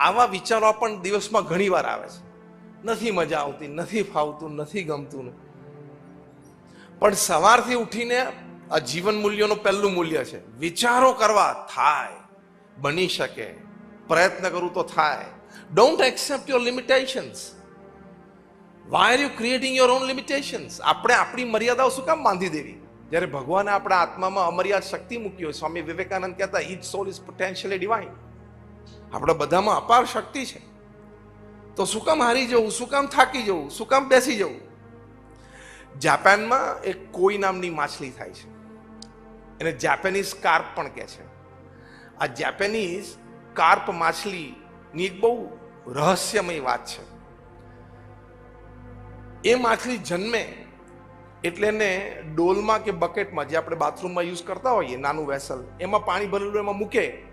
આવા વિચારો પણ દિવસમાં ઘણી વાર આવે છે. નથી મજા આવતી, નથી ફાવતું, નથી ગમતું. પણ સવારથી ઉઠીને આ જીવન મૂલ્યોનું પહેલું મૂલ્ય છે. વિચારો કરવા થાય, બની શકે, પ્રયત્ન કરું તો થાય. Don't accept your limitations why are you creating your own limitations આપણે આપણી મર્યાદાઓ શું કામ બાંધી દેવી? જ્યારે ભગવાને આપણા આત્મામાં અમર્યાદ શક્તિ મૂકી હોય, સ્વામી વિવેકાનંદ કહેતા each soul is potentially divine આપણા બધામાં અપાર શક્તિ છે. તો શું કામ હારી જવું? શું કામ થાકી જવું? શું કામ બેસી જવું? જાપાનમાં એક કોઈ નામની માછલી થાય છે. એને જાપાનીઝ કાર્પ પણ કહે છે. આ જાપાનીઝ કાર્પ માછલીની એક બહુ રહસ્યમય વાત છે. એ માછલી જન્મે એટલે એને ડોલમાં કે બકેટમાં જે આપણે બાથરૂમમાં યુઝ કરતા હોઈએ, નાનું વેસલ, એમાં પાણી ભરેલું એમાં મૂકે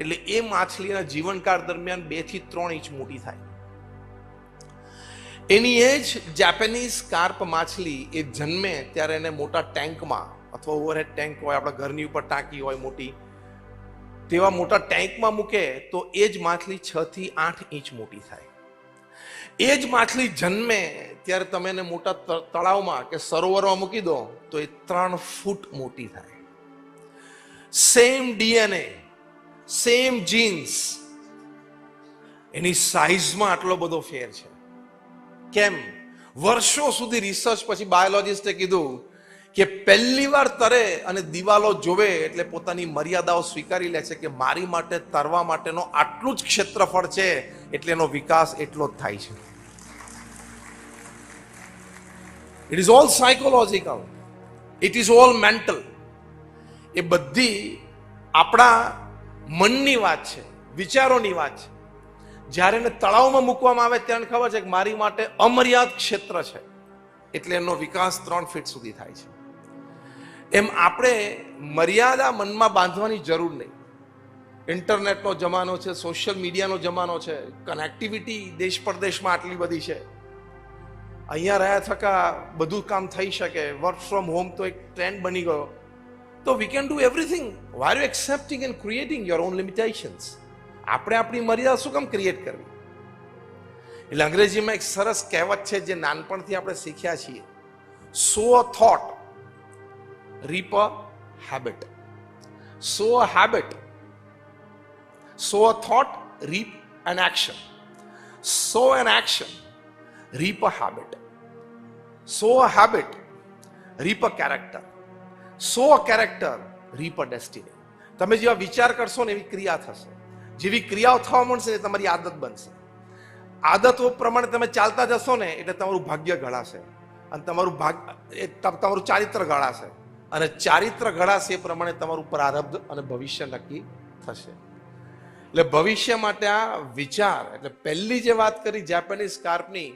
એટલે એ માછલીના જીવનકાળ દરમિયાન બેથી ત્રણ ઇંચ મોટી થાય. એની એ જ જાપાનીઝ કાર્પ માછલી એ જન્મે ત્યારે એને મોટા ટેન્કમાં અથવા ઓવરહેડ ટેન્ક હોય, આપણા ઘરની ઉપર ટાંકી હોય મોટી, તેવા મોટા ટેન્કમાં મૂકે તો એ જ માછલી છ થી આઠ ઇંચ મોટી થાય. એ જ માછલી જન્મે ત્યારે તમે એને મોટા તળાવમાં કે સરોવરમાં મૂકી દો તો એ ત્રણ ફૂટ મોટી થાય. સેમ ડીએનએ સેમ જીન્સ એની સાઇઝમાં આટલો બધો ફેર છે. કેમ? વર્ષો સુધી રિસર્ચ પછી બાયોલોજિસ્ટે કીધું કે પહેલી વાર તરે અને દિવાલો જોવે એટલે પોતાની મર્યાદાઓ સ્વીકારી લે છે કે મારી માટે, તરવા માટેનો આટલું જ ક્ષેત્રફળ છે એટલે એનો વિકાસ એટલો જ થાય છે. It is all psychological it is all mental એ બધી આપણા મનની વાત છે, વિચારોની વાત છે. જ્યારે એને તળાવમાં મૂકવામાં આવે ત્યારે ખબર છે કે મારી માટે અમર્યાદ ક્ષેત્ર છે. એટલે એનો વિકાસ ત્રણ ફીટ સુધી થાય છે. એમ આપણે મર્યાદા મનમાં બાંધવાની જરૂર નહીં. ઇન્ટરનેટનો જમાનો છે, સોશિયલ મીડિયાનો જમાનો છે, કનેક્ટિવિટી દેશ પરદેશમાં આટલી બધી છે. અહીંયા રહ્યા થકા બધું કામ થઈ શકે, વર્ક ફ્રોમ હોમ તો એક ટ્રેન્ડ બની ગયો. તો we can do everything why you accepting and creating your own limitations આપણે આપણી મર્યાદા શું કામ ક્રિએટ કરવી એટલે અંગ્રેજીમાં એક સરસ કહેવત છે જે નાનપણથી આપણે શીખ્યા છીએ sow a thought reap a habit sow a habit sow a thought reap an action sow an action reap a habit sow a habit reap a character sow character reap destiny તમે જેવા વિચાર કરશો ને એવી ક્રિયા થશે. જેવી ક્રિયાઓ થવા મળશે એ તમારી આદત બનશે. આદતો પ્રમાણે તમે ચાલતા જશો ને એટલે તમારું ભાગ્ય ઘડાશે. અને તમારું ભાગ્ય તમારું ચારિત્ર ઘડાશે. અને ચારિત્ર ઘડાશે એ પ્રમાણે તમારું પ્રારબ્ધ અને ભવિષ્ય નક્કી થશે. એટલે ભવિષ્ય માટે આ વિચાર, એટલે પહેલી જે વાત કરી જાપાનીઝ કાર્પની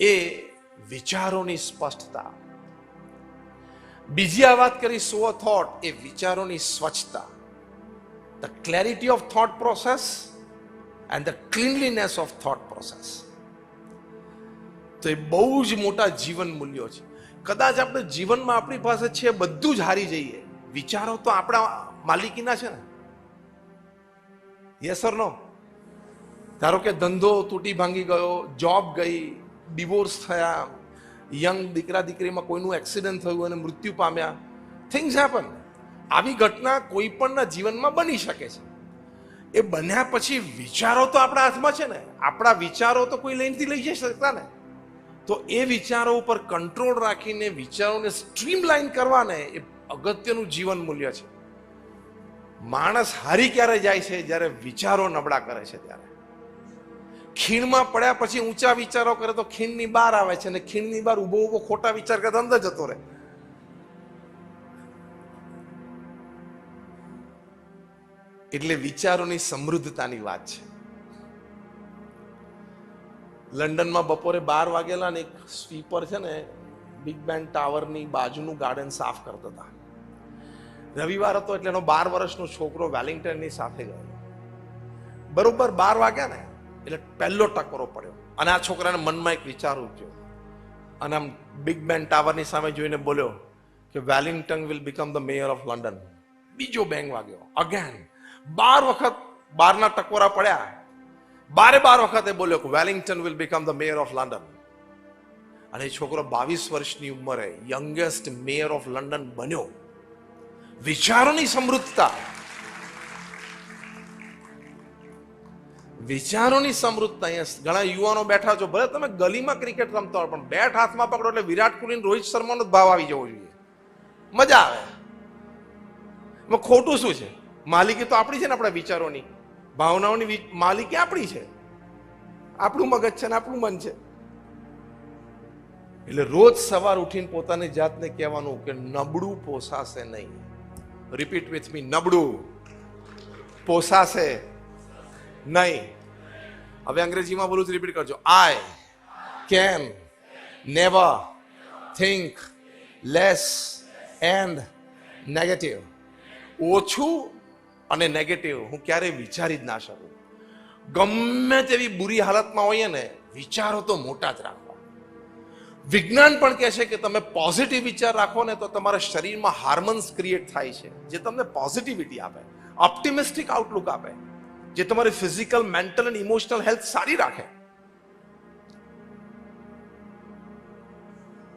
એ વિચારોની સ્પષ્ટતા. બીજી આ વાત કરી સો થોટ એ વિચારોની સ્વચ્છતા. The clarity of thought process and the cleanliness of thought process તો એ બહુ જ મોટા જીવન મૂલ્યો છે. કદાચ આપણે જીવનમાં આપણી પાસે છે, બધું જ હારી જઈએ. વિચારો તો આપણા માલિકીના છે ને. યસ ઓર નો ધારો કે ધંધો તૂટી ભાંગી ગયો જોબ ગઈ ડિવોર્સ થયા યંગ દીકરા દીકરીમાં કોઈનું એક્સિડન્ટ થયું અને મૃત્યુ પામ્યા. થિંગ્સ હેપન આવી ઘટના કોઈ પણના જીવનમાં બની શકે છે. એ બન્યા પછી વિચારો તો આપણા હાથમાં છે ને. આપણા વિચારો તો કોઈ લઈને લઈ જઈ શકતા ને. તો એ વિચારો ઉપર કંટ્રોલ રાખીને વિચારોને સ્ટ્રીમલાઇન કરવાને એ અગત્યનું જીવન મૂલ્ય છે. માણસ હારી ક્યારે જાય છે? જ્યારે વિચારો નબળા કરે છે ત્યારે. ખીણમાં પડ્યા પછી ઊંચા વિચારો કરે તો ખીણની બહાર આવે છે અને ખીણની બહાર ઊભો ઊભો ખોટા વિચાર કરતા અંદર જતો રહે. એટલે વિચારોની સમૃદ્ધતાની વાત છે. લંડનમાં બપોરે બાર વાગેલા ને એક સ્વીપર છે ને બિગ બેન ટાવરની બાજુનું ગાર્ડન સાફ કરતા હતા. રવિવાર હતો એટલે એનો બાર વર્ષનો છોકરો વેલિંગ્ટનની સાથે ગયો. બરોબર બાર વાગ્યા ને એટલે પહેલો ટકોરો પડ્યો. અને આ છોકરાને મનમાં એક વિચાર ઉઠ્યો. અને આમ બિગ બેન ટાવરની સામે જોઈને બોલ્યો કે Wellington will become the mayor of London બીજો બેંગ વાગ્યો. અગેન બાર વખત બારના ટકોરા પડ્યા. બારે બાર વખતે બોલ્યો કે Wellington will become the mayor of London અને એ છોકરો બાવીસ વર્ષની ઉંમરે યંગેસ્ટ મેયર ઓફ લંડન બન્યો. વિચારોની સમૃદ્ધતા. વિચારોની સમૃદ્ધતા અહીંયા ઘણા યુવાનો બેઠા છો. ભલે તમે ગલીમાં ક્રિકેટ રમતા હોય, પણ બેટ હાથમાં પકડો એટલે વિરાટ કોહલી રોહિત શર્માનો ભાવ આવી જવો જોઈએ. મજા આવે. ખોટું શું છે? માલિકી તો આપણી છે ને આપણા વિચારોની. ભાવનાઓની માલિકી આપણી છે. આપણું મગજ છે ને આપણું મન છે. એટલે રોજ સવાર ઉઠીને પોતાની જાતને કહેવાનું કે નબળું પોસાશે નહીં. રિપીટ વિથ મી નબળું પોસાશે નહીં. હવે અંગ્રેજીમાં બોલું રિપીટ કરજો. I can never think less and negative ઓછું અને નેગેટિવ હું ક્યારેય વિચારી જ ના શકું. ગમે તેવી બુરી હાલતમાં હોઈએ ને, વિચારો તો મોટા જ રાખવા. વિજ્ઞાન પણ કહે છે કે તમે પોઝિટિવ વિચાર રાખો ને તો તમારા શરીરમાં હાર્મોન્સ ક્રિએટ થાય છે, જે તમને પોઝિટિવિટી આપે ઓપ્ટિમિસ્ટિક આઉટલુક આપે. જે તમારી ફિઝિકલ મેન્ટલ અને ઇમોશનલ હેલ્થ સારી રાખે.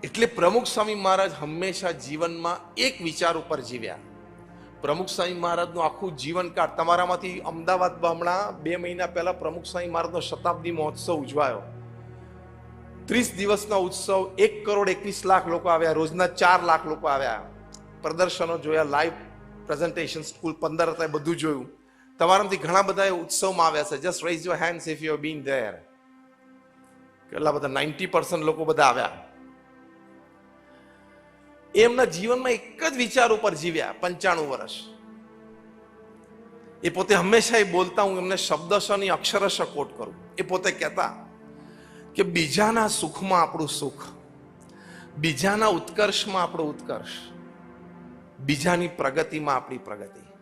એટલે પ્રમુખ સ્વામી મહારાજ હંમેશા જીવનમાં એક વિચાર ઉપર જીવ્યા. પ્રમુખ સ્વામી મહારાજનું આખું જીવનકાળ, તમારામાંથી અમદાવાદમાં હમણાં બે મહિના પહેલા પ્રમુખ સ્વામી મહારાજનો શતાબ્દી મહોત્સવ ઉજવાયો. ત્રીસ દિવસનો ઉત્સવ, એક કરોડ એકવીસ લાખ લોકો આવ્યા, રોજના ચાર લાખ લોકો આવ્યા. પ્રદર્શનો જોયા લાઈવ પ્રેઝન્ટેશન સ્કૂલ પંદર હતા બધું જોયું. તમારામાંથી ઘણા બધા ઉત્સવમાં આવ્યા છે. Just raise your hands if you been there કેટલા બધા? નાઇન્ટી પર્સન્ટ લોકો બધા આવ્યા. એમના જીવનમાં એક જ વિચાર ઉપર જીવ્યા, પંચાણું વર્ષ. એ પોતે હંમેશા એ બોલતા, હું એમને શબ્દશ અને અક્ષરશ કોટ કરું. એ પોતે કહેતા કે બીજાના સુખમાં આપણું સુખ, બીજાના ઉત્કર્ષમાં આપણો ઉત્કર્ષ, બીજાની પ્રગતિમાં આપણી પ્રગતિ.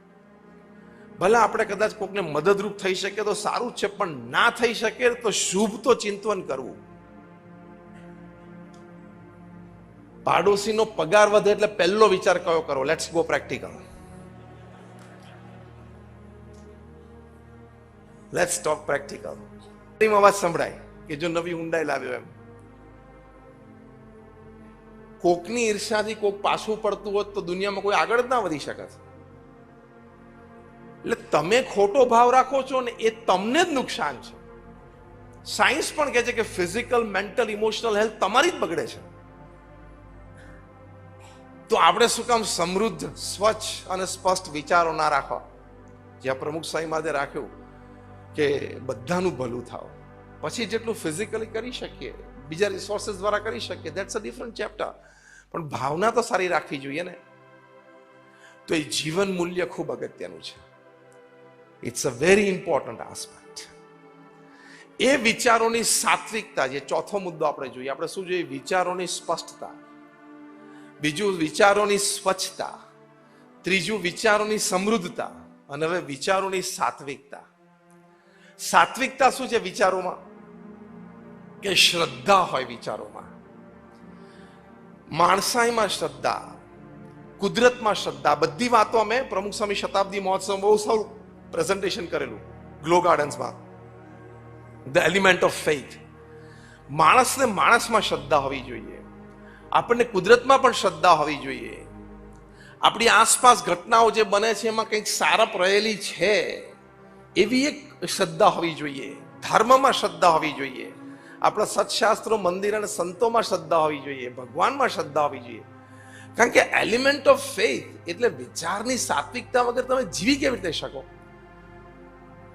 ભલે આપણે કદાચ કોકને મદદરૂપ થઈ શકે તો સારું છે, પણ ના થઈ શકે તો શુભ તો ચિંતન કરવું. પાડોશીનો પગાર વધે એટલે પહેલો વિચાર કયો કરો? Let's go practical let's talk practical અવાજ સંભળાય કે જો નવી ઊંડાઈ લાવ્યો એમ. કોકની ઈર્ષાથી કોક પાછું પડતું હોત તો દુનિયામાં કોઈ આગળ જ ના વધી શકે એટલે તમે ખોટો ભાવ રાખો છો ને એ તમને જ નુકસાન છે. સાયન્સ પણ કહે છે કે ફિઝિકલ મેન્ટલ ઇમોશનલ હેલ્થ તમારી જ બગડે છે. તો આપણે શું કામ સમૃદ્ધ, સ્વચ્છ અને સ્પષ્ટ વિચારો ના રાખવા? જ્યાં પ્રમુખ સાંઈ રાખ્યું કે બધાનું ભલું થાવ. પછી જેટલું ફિઝિકલી કરી શકીએ, બીજા રિસોર્સિસ દ્વારા કરી શકીએ દેટ્સ અ ડિફરન્ટ ચેપ્ટર પણ ભાવના તો સારી રાખવી જોઈએ ને. તો એ જીવન મૂલ્ય ખૂબ અગત્યનું છે. It's a very important aspect એ વિચારોની સાત્વિકતા, જે ચોથો મુદ્દો આપણે જોઈએ, આપણે શું જોઈએ? વિચારોની સ્પષ્ટતા. બીજું વિચારોની સ્વચ્છતા. ત્રીજું વિચારોની સમૃદ્ધતા. અને હવે વિચારોની સાત્વિકતા. સાત્વિકતા શું છે વિચારોમાં? કે શ્રદ્ધા હોય વિચારોમાં. માણસાઈમાં શ્રદ્ધા, કુદરતમાં શ્રદ્ધા, બધી વાતો અમે પ્રમુખ સ્વામી શતાબ્દી મહોત્સવ બહુ સૌ પ્રેઝન્ટેશન કરેલું ગ્લો ગાર્ડન્સમાં ધ એલિમેન્ટ ઓફ ફેઇથ માણસને માણસમાં શ્રદ્ધા હોવી જોઈએ. આપણને કુદરતમાં પણ શ્રદ્ધા હોવી જોઈએ. આપણી આસપાસ ઘટનાઓ જે બને છે, એમાં કંઈક સારપ રહેલી છે, એવી એક શ્રદ્ધા હોવી જોઈએ. ધર્મમાં શ્રદ્ધા હોવી જોઈએ. આપણા સત્શાસ્ત્રો, મંદિર અને સંતોમાં શ્રદ્ધા હોવી જોઈએ. ભગવાનમાં શ્રદ્ધા હોવી જોઈએ. કારણ કે એલિમેન્ટ ઓફ ફેથ એટલે વિચારની સાત્વિકતા વગર તમે જીવી કેવી રીતે શકો?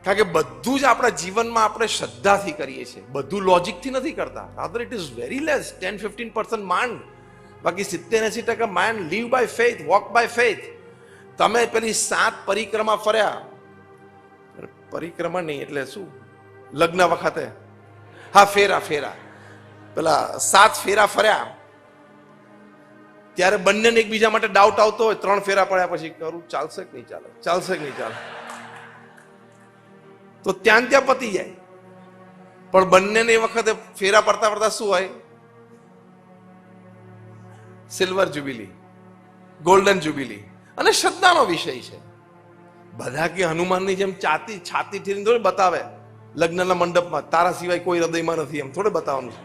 કારણ કે બધું જ આપણા જીવનમાં આપણે શ્રદ્ધાથી કરીએ છીએ. બધું લોજિકથી નથી કરતા. Rather it is very less ten fifteen percent mind બાકી સિત્તેર, એસી ટકા mind live by faith walk by faith તમે પેલી સાત પરિક્રમા ફર્યા. પરિક્રમા નહીં, એટલે શું? લગ્ન વખતે. હા, ફેરા ફેરા. પેલા સાત ફેરા ફર્યા. ત્યારે બંનેને એકબીજા માટે ડાઉટ આવતો હોય. ત્રણ ફેરા પડ્યા પછી કરું, ચાલશે કે નહીં ચાલે? ચાલશે કે નહીં ચાલે? તો ત્યાં ત્યાં પતી જાય. પણ બંનેને એ વખતે ફેરા પડતા પડતા શું હોય? સિલ્વર જુબિલી ગોલ્ડન જુબિલી અને શ્રદ્ધાનો વિષય છે. બધા કે હનુમાનની જેમ ચાતી છાતી ઠીને થોડે બતાવે. લગ્નના મંડપમાં, તારા સિવાય કોઈ હૃદયમાં નથી એમ, થોડે બતાવવાનું છે.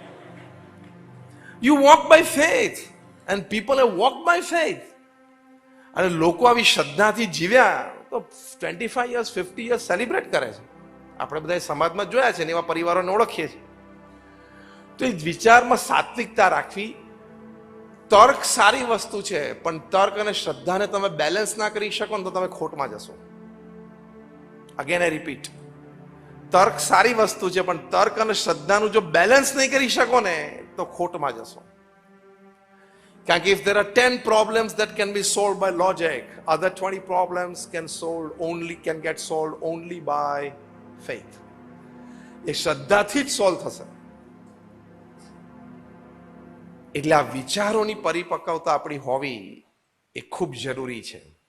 You walk by faith and people they walk by faith અને લોકો આવી શ્રદ્ધાથી જીવ્યા, તો twenty five years fifty years celebrate કરે છે. આપણે બધા સમાજમાં જોયા છે ને એવા પરિવારોને ઓળખીએ છીએ. તો એ વિચારમાં સાત્વિકતા રાખવી તર્ક સારી વસ્તુ છે, પણ તર્ક અને શ્રદ્ધાને તમે બેલેન્સ ના કરી શકો ને તો તમે ખોટમાં જશો. અગેન આઈ રિપીટ તર્ક સારી વસ્તુ છે, પણ તર્ક અને શ્રદ્ધાનું જો બેલેન્સ નહીં કરી શકો ને, તો ખોટમાં જશો. કારણ કે if there are 10 problems that can be solved by logic, other 20 problems can solve only, can get solved only by faith. એ શ્રદ્ધાથી જ સોલ્વ થશે એટલે આ વિચારોની પરિપક્વતા આપણી હોવી એ ખૂબ જરૂરી છે